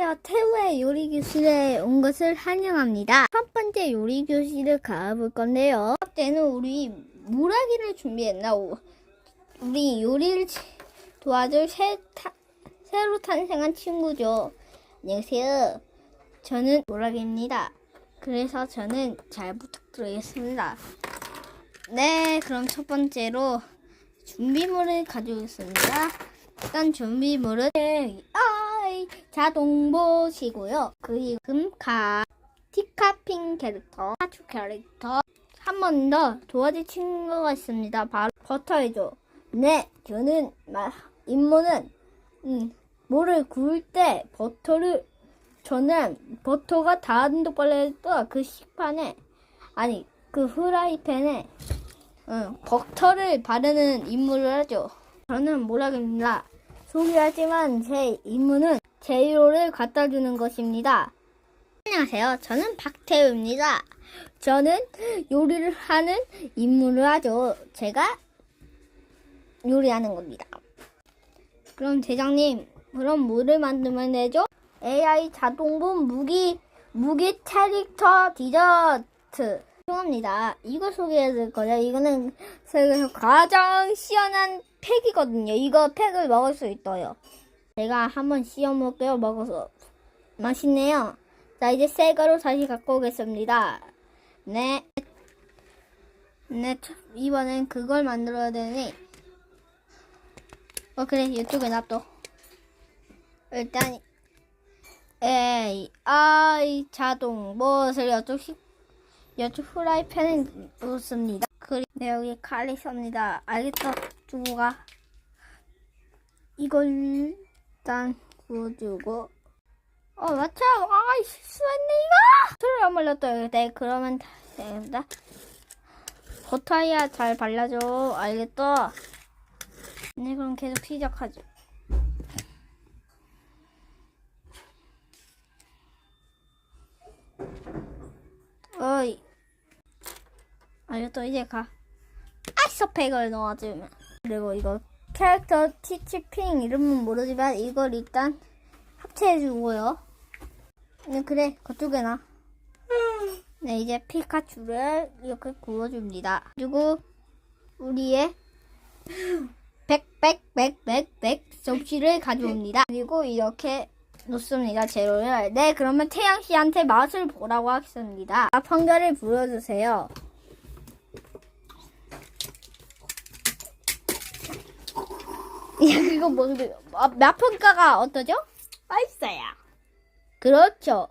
안녕하세요. 태우의 요리 교실에 온 것을 환영합니다. 첫 번째 요리 교실을 가볼 건데요. 첫 때는 우리 물하기를 준비했나? 오- 우리 요리를 치- 도와줄 새, 타- 새로 탄생한 친구죠. 안녕하세요. 저는 모락입니다. 그래서 저는 잘 부탁드리겠습니다. 네, 그럼 첫 번째로 준비물을 가져오겠습니다. 일단 준비물은 AI 자동봇이고요. 그리고 가 티카핑 캐릭터, 하추 캐릭터 한 번 더 도와줄 친구가 있습니다. 바로 버터이죠. 네, 저는 마- 임무는 음, 뭐를 구울 때 버터를 저는 버터가 닿는 빨래도 그 식판에 아니 그 후라이팬에 응, 버터를 바르는 임무를 하죠. 저는 모락입니다. 소개하지만 제 임무는 재료를 갖다 주는 것입니다. 안녕하세요. 저는 박태우입니다. 저는 요리를 하는 임무를 하죠. 제가 요리하는 겁니다. 그럼 대장님, 그럼 뭐를 만들면 되죠? AI 자동분 무기 무기 캐릭터 디저트 죄송합니다. 이거 소개해 줄 거예요. 이거는 세계에서 가장 시원한 팩이거든요. 이거 팩을 먹을 수 있어요. 제가 한번 씌워 먹게요. 먹어서 맛있네요. 자 이제 새 거로 다시 갖고 오겠습니다. 네. 네, 첫- 이번엔 그걸 만들어야 되니. 어, 그래, 이쪽에 놔둬. 일단, AI 자동 무엇을 이쪽, 이쪽 후라이팬에 놓습니다. 그리고 네, 여기 칼이 있습니다. 알겠어. 두고 가. 이걸 일단 구워주고. 어, 맞죠? 아, 실수했네, 이거! 술을 안 말렸다. 네, 그러면 다 됩니다. 버터야 잘 발라줘. 알겠어? 네, 그럼 계속 시작하죠. 어이. 알겠어, 이제 가. 아이스팩을 넣어주면. 그리고 이거 캐릭터 티치핑 이름은 모르지만 이걸 일단 합체해주고요. 네, 그래. 그쪽에 놔. 네, 이제 피카츄를 이렇게 구워줍니다. 그리고 우리의 백백백백백 접시를 가져옵니다. 그리고 이렇게 놓습니다. 재료를. 네, 그러면 태양 씨한테 맛을 보라고 하겠습니다. 판결을 불러주세요. 이거 뭔데? 아, 맛평가가 어떠죠? 맛있어요. 그렇죠.